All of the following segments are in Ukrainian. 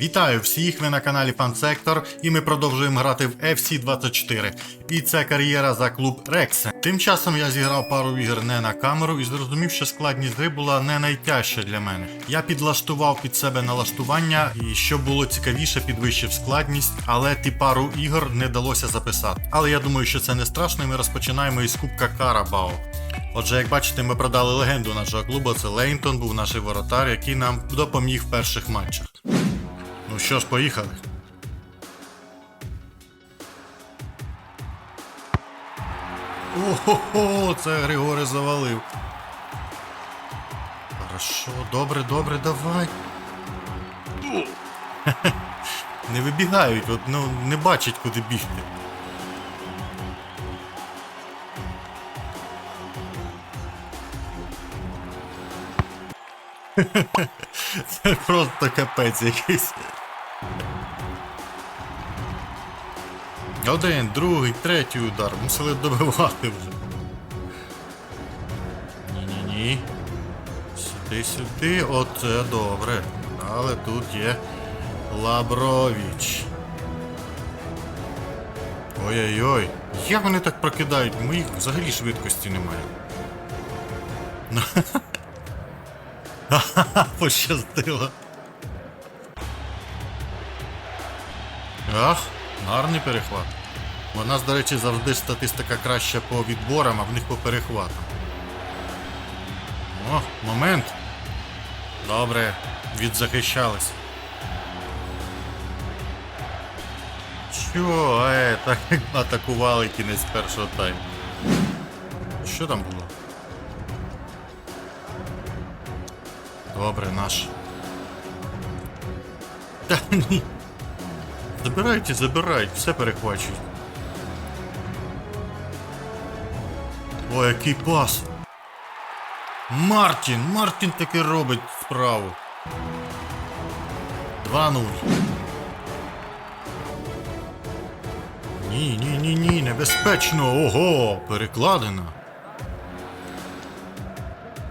Вітаю всіх! Ви на каналі Фансектор, і ми продовжуємо грати в FC24. І це кар'єра за клуб Рексе. Тим часом я зіграв пару ігор не на камеру і зрозумів, що складність гри була не найтяжча для мене. Я підлаштував під себе налаштування і щоб було цікавіше, підвищив складність, але ті пару ігор не вдалося записати. Але я думаю, що це не страшно, і ми розпочинаємо із Кубка Карабао. Отже, як бачите, ми продали легенду нашого клубу. Це Лейнтон, був наш воротар, який нам допоміг в перших матчах. Ну що ж, поїхали. Ого, це Григори завалив. Хорошо, добре, добре, давай. Не вибігають, от, ну, не бачать, куди бігти. Це просто капець якийсь. Один, другий, третій удар. Мусили добивати вже. Ні-ні-ні. Сюди, сюди. Оце добре. Але тут є Лабровіч. Ой-ой-ой. Як вони так прокидають? Моїх взагалі швидкості немає. Ха-ха, пощастило. Ах, гарний перехват. У нас, до речі, завжди статистика краща по відборам, а в них по перехватам. О, момент. Добре, відзахищались. Що, е, так атакували кінець першого тайму. Що там було? Добре, наш. Та ні. Забирайте, забирайте, все перехвачують. О, який пас. Мартін! Мартін таки робить справу. 2-0. Ні, ні, ні, ні, небезпечно. Ого, перекладина.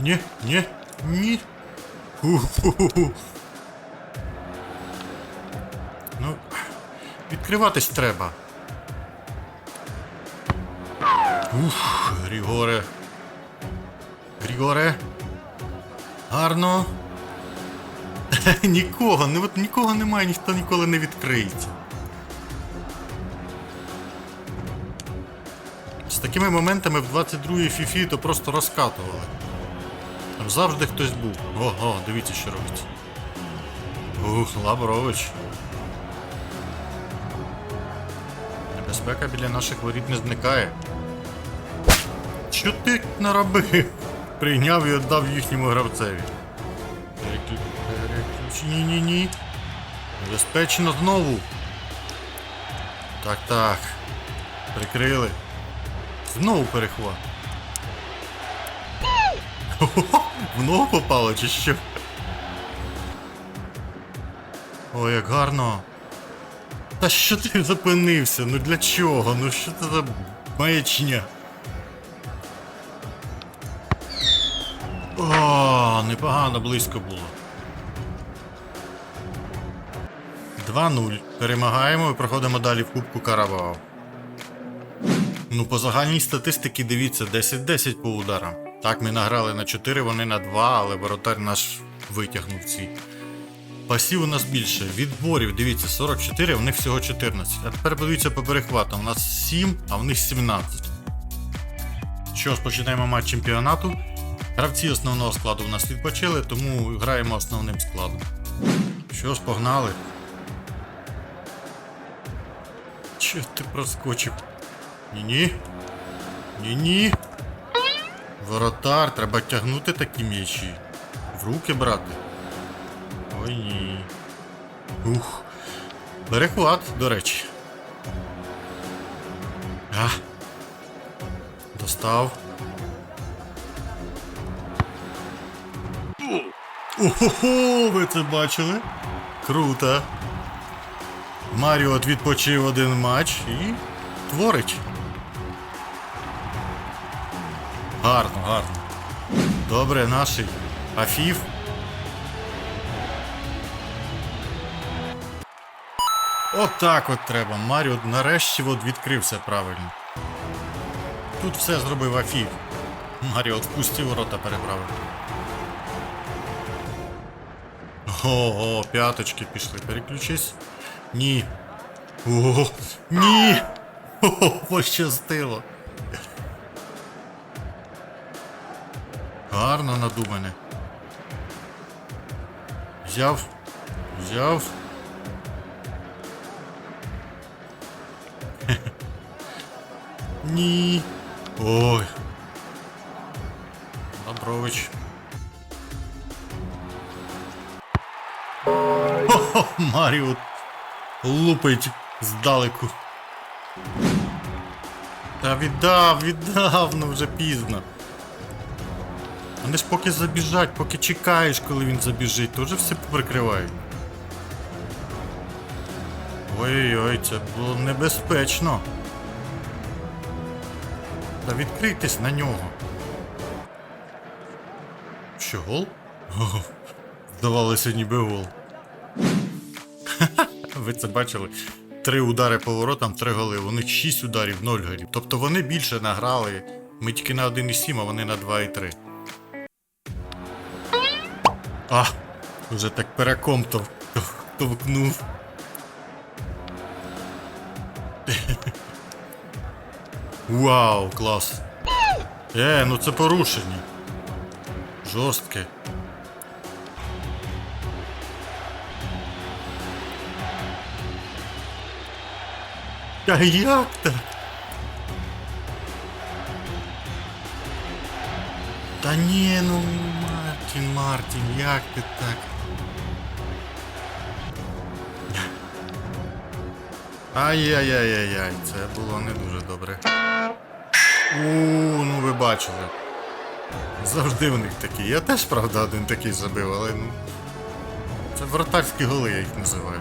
Ні, ні, ні. Ху-ху-ху. Ну, відкриватись треба. Ух, Грігоре. Грігоре. Гарно. нікого, не, от нікого немає, ніхто ніколи не відкриється. З такими моментами в 22-й фіфі то просто розкатували. Там завжди хтось був. Ого, дивіться, що робить. Ух, Лабрович. Небезпека біля наших воріт не зникає. Що ти наробив? Прийняв і віддав їхньому гравцеві. Ні-ні-ні. Небезпечно знову. Так, так. Прикрили. Знову перехват. В ногу попало чи що? Ой, як гарно. Та що ти зупинився? Ну для чого? Ну що це за маячня? Непогано близько було. 2-0. Перемагаємо і проходимо далі в Кубку Карабао. Ну, по загальній статистиці дивіться, 10-10 по ударам. Так, ми награли на 4, вони на 2, але воротар наш витягнув ці. Пасів у нас більше. Відборів, дивіться, 44, а в них всього 14. А тепер подивіться по перехватам. У нас 7, а в них 17. Що ж, починаємо матч чемпіонату. Гравці основного складу у нас відпочили, тому граємо основним складом. Що ж, погнали. Чо ти проскочив? Ні-ні. Ні-ні. Воротар, треба тягнути такі м'ячі. В руки брати. Ой ні. Ух. Перехват, до речі. А. Достав. Ого, ви це бачили? Круто. Маріот відпочив один матч і творить. Гарно, гарно. Добре, наший. Афів. Отак от треба. Маріо нарешті от відкрився правильно. Тут все зробив Афів. Маріо впустив рота переправив. Ого, п'яточки пішли. Переключись. Ні. Ого, ні! Ого, пощастило. Гарно надумане. Взяв. Взяв. Ні. Ой. Добрович. Хо-хо, Маріо лупить здалеку. Та віддав, віддав, ну вже пізно. Вони ж поки забіжать, поки чекаєш, коли він забіжить, то вже все прикривають. Ой-ой-ой, це було небезпечно. Та відкрийтесь на нього. Що, гол? О, здавалося, ніби гол. Ви це бачили? Три удари по воротам, три голи. У них 6 ударів, 0 голів. Тобто вони більше награли. Ми тільки на 1,7, а вони на 2,3. А, вже так переком тов, тов, товкнув. Вау, клас. Е, ну це порушення. Жорстке. Та як так? Та ні, ну Мартін, Мартін, як ти так? Ай-яй-яй-яй-яй, це було не дуже добре. У, ну ви бачили. Завжди в них такі. Я теж, правда, один такий забив, але ну. Це вратарські голи, я їх називаю.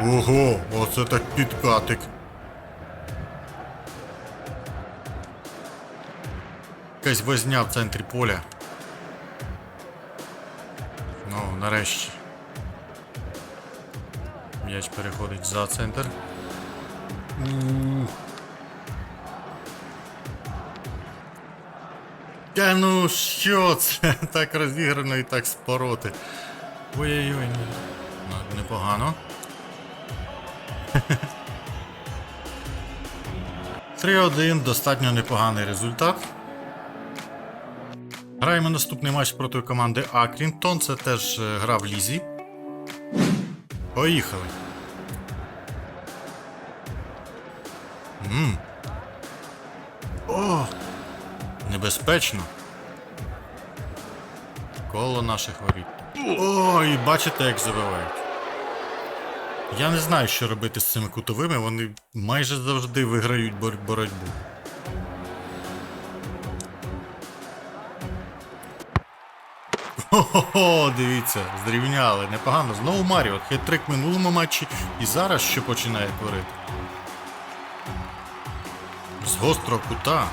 Ого, оце так підкатик. Якась возня в центрі поля. Ну, нарешті. М'яч переходить за центр. Та ну що це? Так розіграно і так спороти. Ой-ой-ой. Ну, непогано. 3-1, достатньо непоганий результат. Граємо наступний матч проти команди Акрінтон. Це теж е, гра в Лізі. Поїхали. Мм. О! Небезпечно. Коло наших воріт. Ой, бачите, як забивають. Я не знаю, що робити з цими кутовими, вони майже завжди виграють бор- боротьбу. Хо-хо-хо, дивіться, зрівняли, непогано. Знову Маріо, хитрик в минулому матчі і зараз що починає творити. З гострого кута.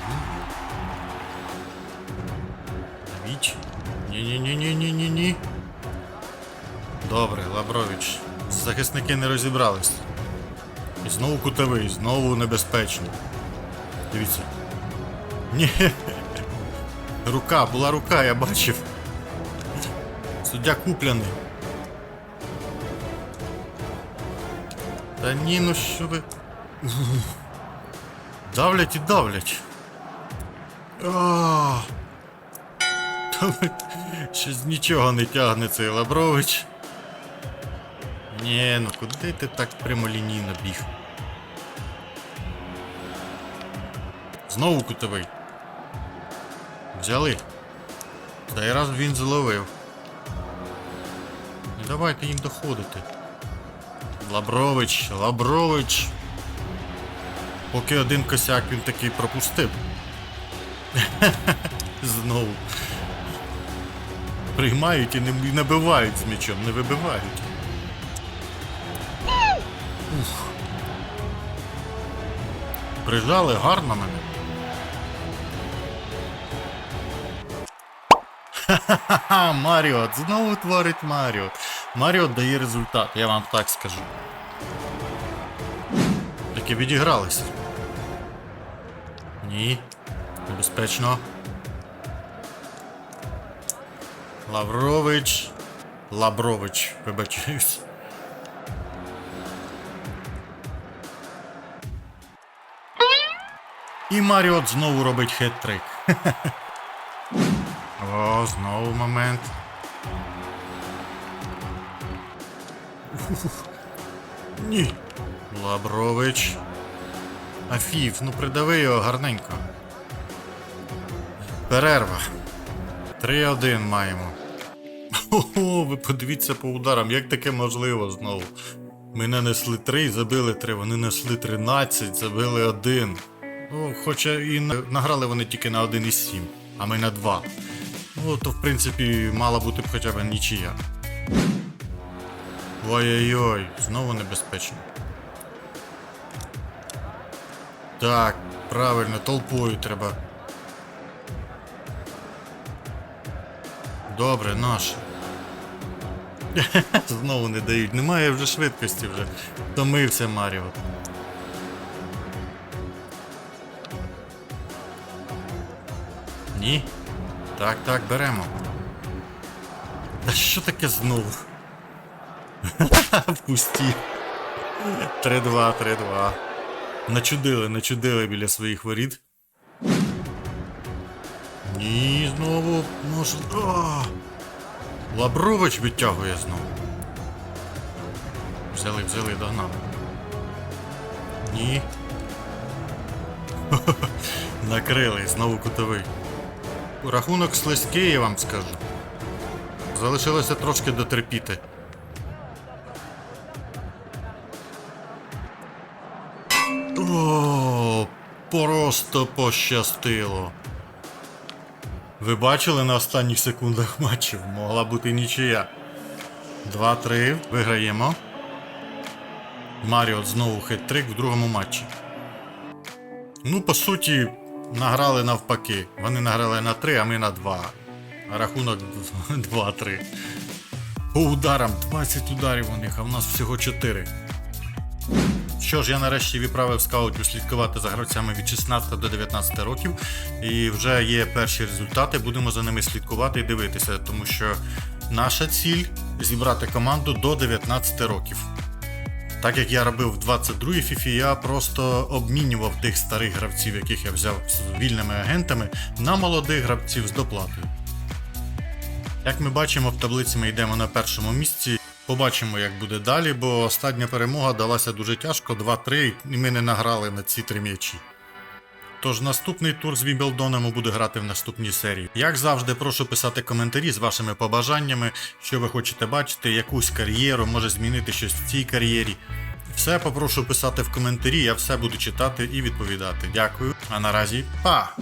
Віч. Ні-ні-ні-ні-ні-ні-ні. Добре, Лабрович. Захисники не розібрались. І знову кутовий, знову небезпечно. Дивіться. Ні. Рука, була рука, я бачив. Суддя купляний. Та ні, ну що ви. Давлять і давлять. А. Та Щось нічого не тягне цей Лабрович. Ні, ну куди ти так прямолінійно біг? Знову кутовий. Взяли. Цей раз він зловив. Не давайте їм доходити. Лабрович, Лабрович. Поки один косяк він такий пропустив. Знову. Приймають і не набивають з м'ячом, не вибивають. Прижали гарно мене. Ха-ха-ха, Маріот, знову творить Маріот. Маріот дає результат, я вам так скажу. Таки відігралися. Ні. Небезпечно. Лаврович. Лабрович, вибачаюсь. І Маріот знову робить хет-трик. О, знову момент. Ні. Лабрович. Афів, ну придави його гарненько. Перерва. 3-1 маємо. Ого, ви подивіться по ударам, як таке можливо знову. Ми нанесли 3 забили 3, вони несли 13, забили 1. Ну, хоча і награли вони тільки на 1,7, а ми на 2. Ну, то в принципі мала бути б хоча б нічия. Ой-ой-ой, знову небезпечно. Так, правильно, толпою треба. Добре, наш. Знову не дають. Немає вже швидкості вже. Втомився Маріо. Ні. Так, так, беремо. Та що таке знову? Впусті. 3-2, 3-2. Начудили, начудили біля своїх воріт. Ні, знову може. А! Лабрович відтягує знову. Взяли, взяли, догнав. Ні. Накрили, знову кутовий. Рахунок слизький, я вам скажу. Залишилося трошки дотерпіти. О, просто пощастило. Ви бачили на останніх секундах матчів? Могла бути нічия. 2-3. Виграємо. Маріот знову хет-трик в другому матчі. Ну, по суті, награли навпаки. Вони награли на 3, а ми на 2. Рахунок 2-3. По ударам 20 ударів у них, а в нас всього 4. Що ж, я нарешті відправив скаутів слідкувати за гравцями від 16 до 19 років, і вже є перші результати. Будемо за ними слідкувати і дивитися, тому що наша ціль зібрати команду до 19 років. Так як я робив в 22-й фіфі, я просто обмінював тих старих гравців, яких я взяв з вільними агентами, на молодих гравців з доплатою. Як ми бачимо, в таблиці ми йдемо на першому місці. Побачимо, як буде далі, бо остання перемога далася дуже тяжко 2-3, і ми не награли на ці три м'ячі. Тож наступний тур з Вімблдоном буде грати в наступній серії. Як завжди, прошу писати коментарі з вашими побажаннями, що ви хочете бачити, якусь кар'єру, може змінити щось в цій кар'єрі. Все попрошу писати в коментарі, я все буду читати і відповідати. Дякую. А наразі па!